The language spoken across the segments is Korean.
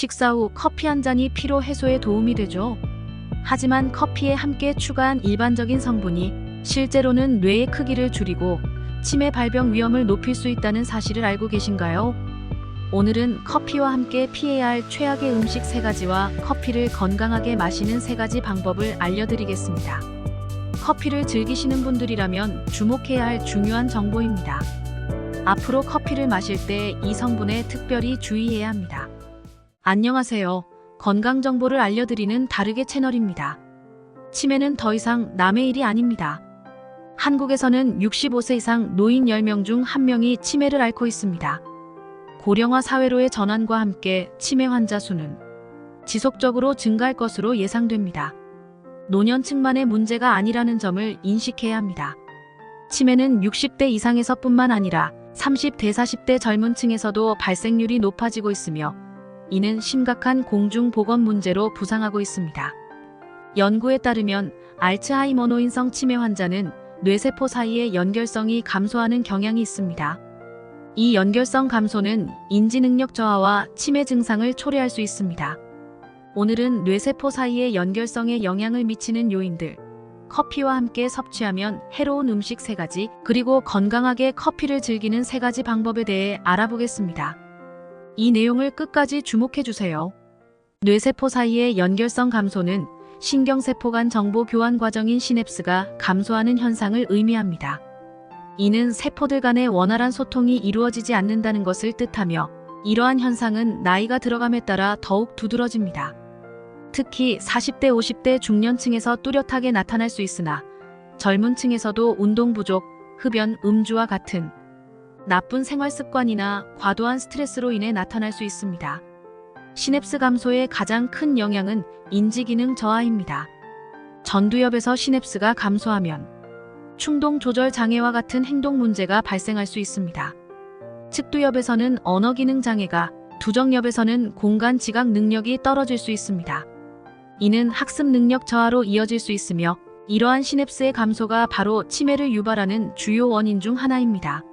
식사 후 커피 한 잔이 피로 해소에 도움이 되죠. 하지만 커피에 함께 추가한 일반적인 성분이 실제로는 뇌의 크기를 줄이고 치매 발병 위험을 높일 수 있다는 사실을 알고 계신가요? 오늘은 커피와 함께 피해야 할 최악의 음식 세 가지와 커피를 건강하게 마시는 세 가지 방법을 알려드리겠습니다. 커피를 즐기시는 분들이라면 주목해야 할 중요한 정보입니다. 앞으로 커피를 마실 때 이 성분에 특별히 주의해야 합니다. 안녕하세요. 건강 정보를 알려드리는 다르게 채널입니다. 치매는 더 이상 남의 일이 아닙니다. 한국에서는 65세 이상 노인 10명 중 1명이 치매를 앓고 있습니다. 고령화 사회로의 전환과 함께 치매 환자 수는 지속적으로 증가할 것으로 예상됩니다. 노년층만의 문제가 아니라는 점을 인식해야 합니다. 치매는 60대 이상에서뿐만 아니라 30대 40대 젊은 층에서도 발생률이 높아지고 있으며 이는 심각한 공중보건 문제로 부상하고 있습니다. 연구에 따르면 알츠하이머 노인성 치매 환자는 뇌세포 사이의 연결성이 감소하는 경향이 있습니다. 이 연결성 감소는 인지 능력 저하와 치매 증상을 초래할 수 있습니다. 오늘은 뇌세포 사이의 연결성에 영향을 미치는 요인들, 커피와 함께 섭취하면 해로운 음식 3가지, 그리고 건강하게 커피를 즐기는 3가지 방법에 대해 알아보겠습니다. 이 내용을 끝까지 주목해 주세요. 뇌세포 사이의 연결성 감소는 신경세포 간 정보 교환 과정인 시냅스가 감소하는 현상을 의미합니다. 이는 세포들 간의 원활한 소통이 이루어지지 않는다는 것을 뜻하며 이러한 현상은 나이가 들어감에 따라 더욱 두드러집니다. 특히 40대, 50대 중년층에서 뚜렷하게 나타날 수 있으나 젊은 층에서도 운동 부족, 흡연, 음주와 같은 나쁜 생활 습관이나 과도한 스트레스로 인해 나타날 수 있습니다. 시냅스 감소의 가장 큰 영향은 인지기능 저하입니다. 전두엽에서 시냅스가 감소하면 충동 조절 장애와 같은 행동 문제가 발생할 수 있습니다. 측두엽에서는 언어 기능 장애가, 두정엽에서는 공간 지각 능력이 떨어질 수 있습니다. 이는 학습 능력 저하로 이어질 수 있으며 이러한 시냅스의 감소가 바로 치매를 유발하는 주요 원인 중 하나입니다.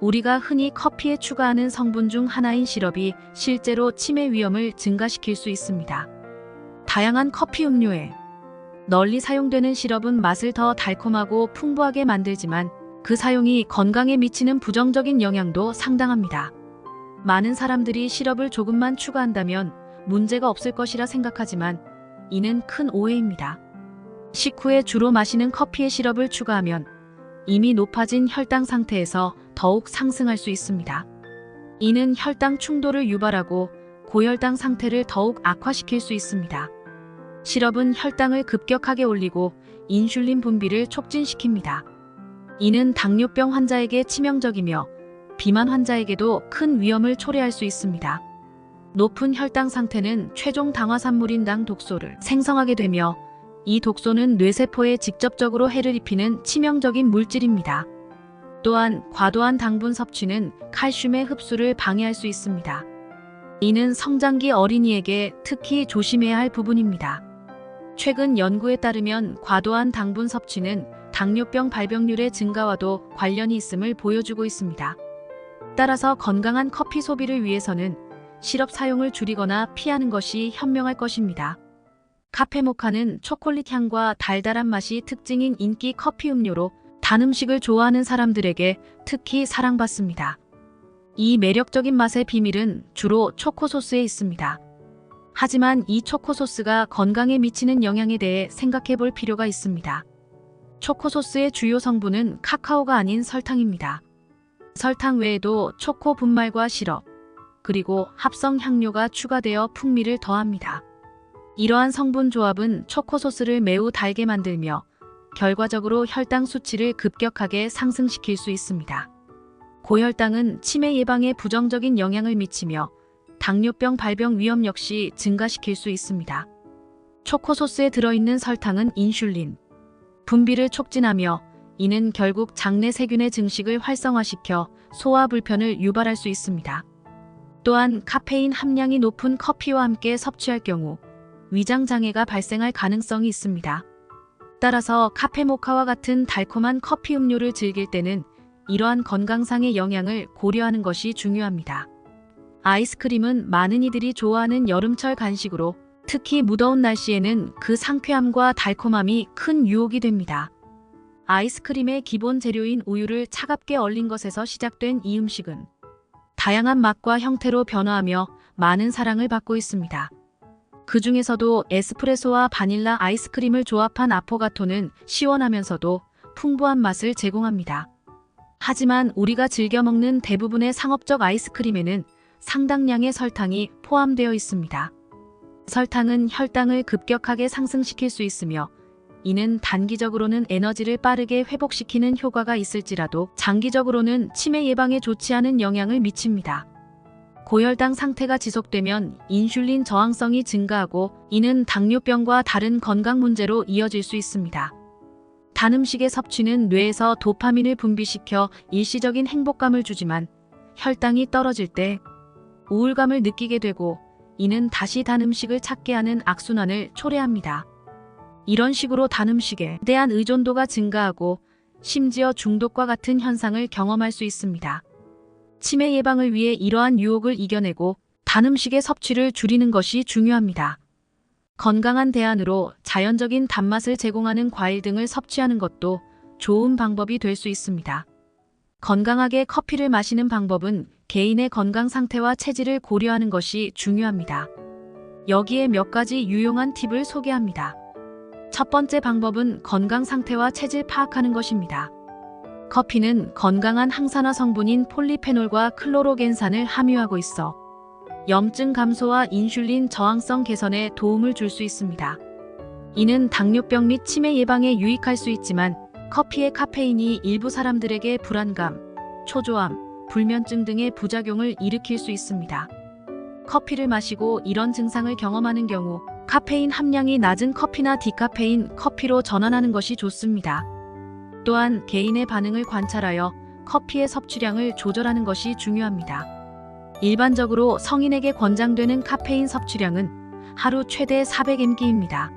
우리가 흔히 커피에 추가하는 성분 중 하나인 시럽이 실제로 치매 위험을 증가시킬 수 있습니다. 다양한 커피 음료에 널리 사용되는 시럽은 맛을 더 달콤하고 풍부하게 만들지만 그 사용이 건강에 미치는 부정적인 영향도 상당합니다. 많은 사람들이 시럽을 조금만 추가한다면 문제가 없을 것이라 생각하지만 이는 큰 오해입니다. 식후에 주로 마시는 커피에 시럽을 추가하면 이미 높아진 혈당 상태에서 더욱 상승할 수 있습니다. 이는 혈당 충돌을 유발하고 고혈당 상태를 더욱 악화시킬 수 있습니다. 시럽은 혈당을 급격하게 올리고 인슐린 분비를 촉진시킵니다. 이는 당뇨병 환자에게 치명적이며 비만 환자에게도 큰 위험을 초래할 수 있습니다. 높은 혈당 상태는 최종 당화산물인 당 독소를 생성하게 되며 이 독소는 뇌세포에 직접적으로 해를 입히는 치명적인 물질입니다. 또한 과도한 당분 섭취는 칼슘의 흡수를 방해할 수 있습니다. 이는 성장기 어린이에게 특히 조심해야 할 부분입니다. 최근 연구에 따르면 과도한 당분 섭취는 당뇨병 발병률의 증가와도 관련이 있음을 보여주고 있습니다. 따라서 건강한 커피 소비를 위해서는 시럽 사용을 줄이거나 피하는 것이 현명할 것입니다. 카페모카는 초콜릿 향과 달달한 맛이 특징인 인기 커피 음료로 단 음식을 좋아하는 사람들에게 특히 사랑받습니다. 이 매력적인 맛의 비밀은 주로 초코소스에 있습니다. 하지만 이 초코소스가 건강에 미치는 영향에 대해 생각해 볼 필요가 있습니다. 초코소스의 주요 성분은 카카오가 아닌 설탕입니다. 설탕 외에도 초코 분말과 시럽, 그리고 합성 향료가 추가되어 풍미를 더합니다. 이러한 성분 조합은 초코소스를 매우 달게 만들며 결과적으로 혈당 수치를 급격하게 상승시킬 수 있습니다. 고혈당은 치매 예방에 부정적인 영향을 미치며 당뇨병 발병 위험 역시 증가시킬 수 있습니다. 초코소스에 들어있는 설탕은 인슐린, 분비를 촉진하며 이는 결국 장내 세균의 증식을 활성화시켜 소화 불편을 유발할 수 있습니다. 또한 카페인 함량이 높은 커피와 함께 섭취할 경우 위장 장애가 발생할 가능성이 있습니다. 따라서 카페 모카와 같은 달콤한 커피 음료를 즐길 때는 이러한 건강상의 영향을 고려하는 것이 중요합니다. 아이스크림은 많은 이들이 좋아하는 여름철 간식으로 특히 무더운 날씨에는 그 상쾌함과 달콤함이 큰 유혹이 됩니다. 아이스크림의 기본 재료인 우유를 차갑게 얼린 것에서 시작된 이 음식은 다양한 맛과 형태로 변화하며 많은 사랑을 받고 있습니다. 그 중에서도 에스프레소와 바닐라 아이스크림을 조합한 아포가토는 시원하면서도 풍부한 맛을 제공합니다. 하지만 우리가 즐겨 먹는 대부분의 상업적 아이스크림에는 상당량의 설탕이 포함되어 있습니다. 설탕은 혈당을 급격하게 상승시킬 수 있으며 이는 단기적으로는 에너지를 빠르게 회복시키는 효과가 있을지라도 장기적으로는 치매 예방에 좋지 않은 영향을 미칩니다. 고혈당 상태가 지속되면 인슐린 저항성이 증가하고 이는 당뇨병과 다른 건강 문제로 이어질 수 있습니다. 단 음식의 섭취는 뇌에서 도파민을 분비시켜 일시적인 행복감을 주지만 혈당이 떨어질 때 우울감을 느끼게 되고 이는 다시 단 음식을 찾게 하는 악순환을 초래합니다. 이런 식으로 단 음식에 대한 의존도가 증가하고 심지어 중독과 같은 현상을 경험할 수 있습니다. 치매 예방을 위해 이러한 유혹을 이겨내고 단 음식의 섭취를 줄이는 것이 중요합니다. 건강한 대안으로 자연적인 단맛을 제공하는 과일 등을 섭취하는 것도 좋은 방법이 될 수 있습니다. 건강하게 커피를 마시는 방법은 개인의 건강 상태와 체질을 고려하는 것이 중요합니다. 여기에 몇 가지 유용한 팁을 소개합니다. 첫 번째 방법은 건강 상태와 체질 파악하는 것입니다. 커피는 건강한 항산화 성분인 폴리페놀과 클로로겐산을 함유하고 있어 염증 감소와 인슐린 저항성 개선에 도움을 줄 수 있습니다. 이는 당뇨병 및 치매 예방에 유익할 수 있지만 커피의 카페인이 일부 사람들에게 불안감, 초조함, 불면증 등의 부작용을 일으킬 수 있습니다. 커피를 마시고 이런 증상을 경험하는 경우 카페인 함량이 낮은 커피나 디카페인 커피로 전환하는 것이 좋습니다. 또한 개인의 반응을 관찰하여 커피의 섭취량을 조절하는 것이 중요합니다. 일반적으로 성인에게 권장되는 카페인 섭취량은 하루 최대 400mg입니다.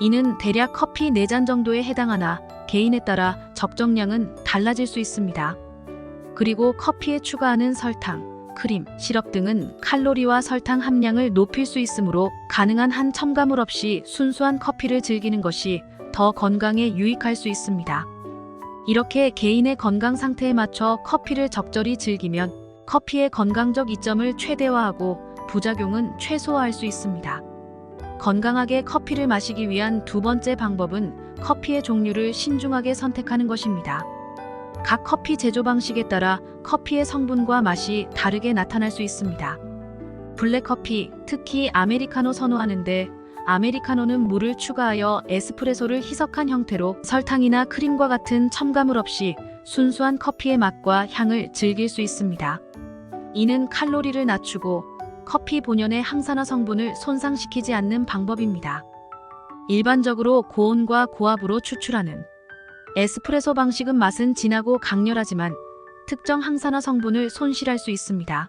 이는 대략 커피 4잔 정도에 해당하나 개인에 따라 적정량은 달라질 수 있습니다. 그리고 커피에 추가하는 설탕, 크림, 시럽 등은 칼로리와 설탕 함량을 높일 수 있으므로 가능한 한 첨가물 없이 순수한 커피를 즐기는 것이 더 건강에 유익할 수 있습니다. 이렇게 개인의 건강 상태에 맞춰 커피를 적절히 즐기면 커피의 건강적 이점을 최대화하고 부작용은 최소화할 수 있습니다. 건강하게 커피를 마시기 위한 두 번째 방법은 커피의 종류를 신중하게 선택하는 것입니다. 각 커피 제조 방식에 따라 커피의 성분과 맛이 다르게 나타날 수 있습니다. 블랙커피, 특히 아메리카노 선호하는데 아메리카노는 물을 추가하여 에스프레소를 희석한 형태로 설탕이나 크림과 같은 첨가물 없이 순수한 커피의 맛과 향을 즐길 수 있습니다. 이는 칼로리를 낮추고 커피 본연의 항산화 성분을 손상시키지 않는 방법입니다. 일반적으로 고온과 고압으로 추출하는 에스프레소 방식은 맛은 진하고 강렬하지만 특정 항산화 성분을 손실할 수 있습니다.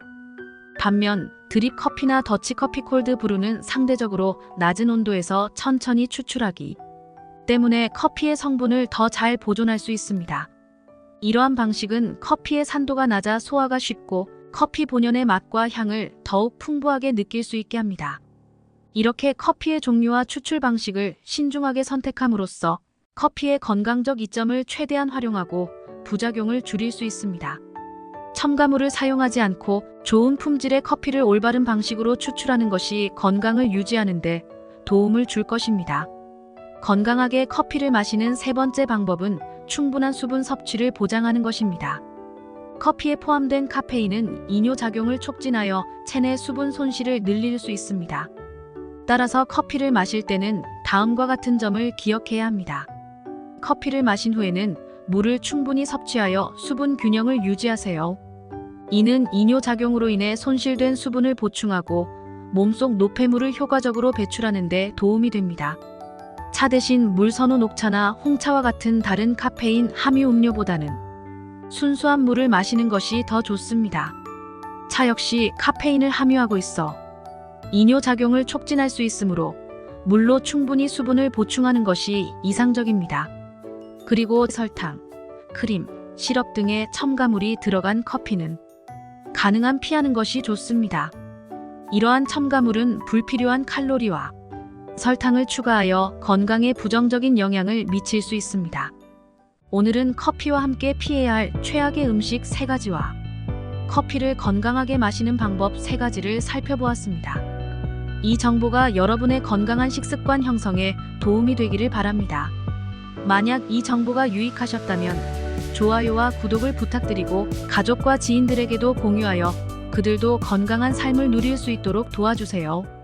반면 드립 커피나 더치 커피 콜드 브루는 상대적으로 낮은 온도에서 천천히 추출하기 때문에 커피의 성분을 더 잘 보존할 수 있습니다. 이러한 방식은 커피의 산도가 낮아 소화가 쉽고 커피 본연의 맛과 향을 더욱 풍부하게 느낄 수 있게 합니다. 이렇게 커피의 종류와 추출 방식을 신중하게 선택함으로써 커피의 건강적 이점을 최대한 활용하고 부작용을 줄일 수 있습니다. 첨가물을 사용하지 않고 좋은 품질의 커피를 올바른 방식으로 추출하는 것이 건강을 유지하는 데 도움을 줄 것입니다. 건강하게 커피를 마시는 세 번째 방법은 충분한 수분 섭취를 보장하는 것입니다. 커피에 포함된 카페인은 이뇨 작용을 촉진하여 체내 수분 손실을 늘릴 수 있습니다. 따라서 커피를 마실 때는 다음과 같은 점을 기억해야 합니다. 커피를 마신 후에는 물을 충분히 섭취하여 수분 균형을 유지하세요. 이는 이뇨 작용으로 인해 손실된 수분을 보충하고 몸속 노폐물을 효과적으로 배출하는 데 도움이 됩니다. 차 대신 물 선호 녹차나 홍차와 같은 다른 카페인 함유 음료보다는 순수한 물을 마시는 것이 더 좋습니다. 차 역시 카페인을 함유하고 있어 이뇨 작용을 촉진할 수 있으므로 물로 충분히 수분을 보충하는 것이 이상적입니다. 그리고 설탕, 크림, 시럽 등의 첨가물이 들어간 커피는 가능한 피하는 것이 좋습니다. 이러한 첨가물은 불필요한 칼로리와 설탕을 추가하여 건강에 부정적인 영향을 미칠 수 있습니다. 오늘은 커피와 함께 피해야 할 최악의 음식 세가지와 커피를 건강하게 마시는 방법 세가지를 살펴보았습니다. 이 정보가 여러분의 건강한 식습관 형성에 도움이 되기를 바랍니다. 만약 이 정보가 유익하셨다면 좋아요와 구독을 부탁드리고 가족과 지인들에게도 공유하여 그들도 건강한 삶을 누릴 수 있도록 도와주세요.